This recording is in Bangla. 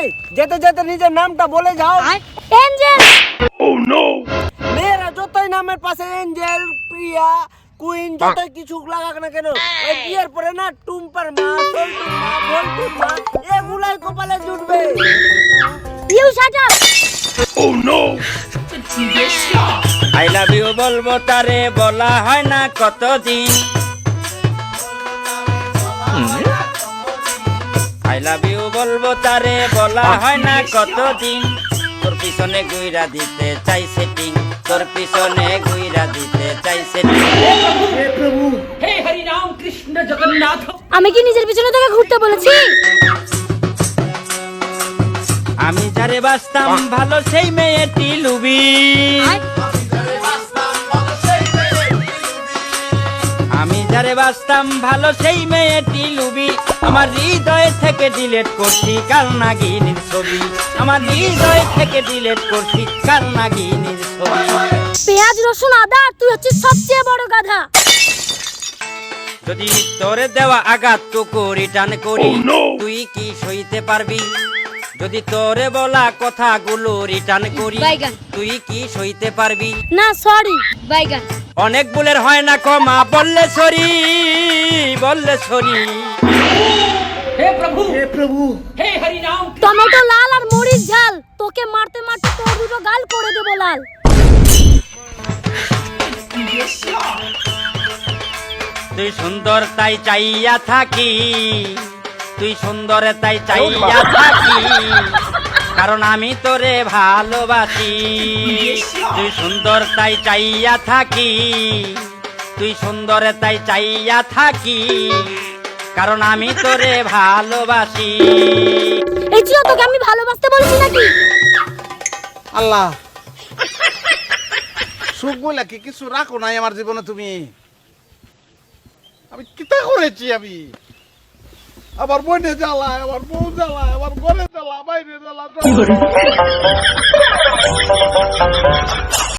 এই যেতে যেতে নিজের নামটা বলে যাও। এঞ্জেল ও নো মেয়েরা যতই নামের পাশে এঞ্জেল প্রিয়া কুইন যতই কিছু লাগাক না কেন ওই বিয়ের পরে না টুম্পার মা সল্টুর মা ভল্টুর মা এগুলাই কপালে জুটবে। You shut up I love you বলব তারে বলা হয় না কতদিন। আই লাভ ইউ বলব তারে বলা হয় না কতদিন? তোর পিছনে গুইরা দিতে চাই সেটিং তোর পিছনে গুইরা দিতে চাই সেটিং হে প্রভু। হে হরি রাম কৃষ্ণ জগন্নাথ। আমি কি নিজের পিছনে তোকে ঘুরতে বলেছি? আমি যারে বাসতাম ভালো সেই মেয়েটি লুবি। যারে বাসতাম ভালো সেই মেয়েটি লুবি। আমার হৃদয় থেকে ডিলেট করছি কাল নাগিনীর ছবি? আমার হৃদয় থেকে ডিলেট করছি কাল নাগিনীর ছবি? পেঁয়াজ রসুন আদা তুই হচ্ছিস সবচেয়ে বড় গাধা। যদি তোরে দেওয়া আঘাত টুকু রিটার্ন করি তুই কি সইতে পারবি? যদি তোরে বলা কথাগুলো রিটার্ন করি বাইগান। তুই কি সইতে পারবি? না সরি বাইগান। অনেক বুলের হয় না ক্ষমা বললে সরি বললে সরি। টমেটো লাল আর মরিচ ঝাল তোকে মারতে মারতে তোর দুটো গাল করে দেবো লাল। তুই সুন্দর তাই চাইয়া থাকি। তুই সুন্দর তাই চাইয়া থাকি কারণ আমি তোরে ভালোবাসি। তুই সুন্দর তাই চাইয়া থাকি। তুই সুন্দর তাই চাইয়া থাকি। কারণ আমি তোরে ভালোবাসি। এই ছিল তোকে আমি ভালোবাসতে বলছি নাকি? আল্লাহ। সুখ বলে কি কিছু রাখো নাই আমার জীবনে তুমি? আমি কিতা করেছি আমি? আমার বোনে জ্বালায় আমার বউ জ্বালায় আমার ঘরে জ্বালা বাইরে জ্বালা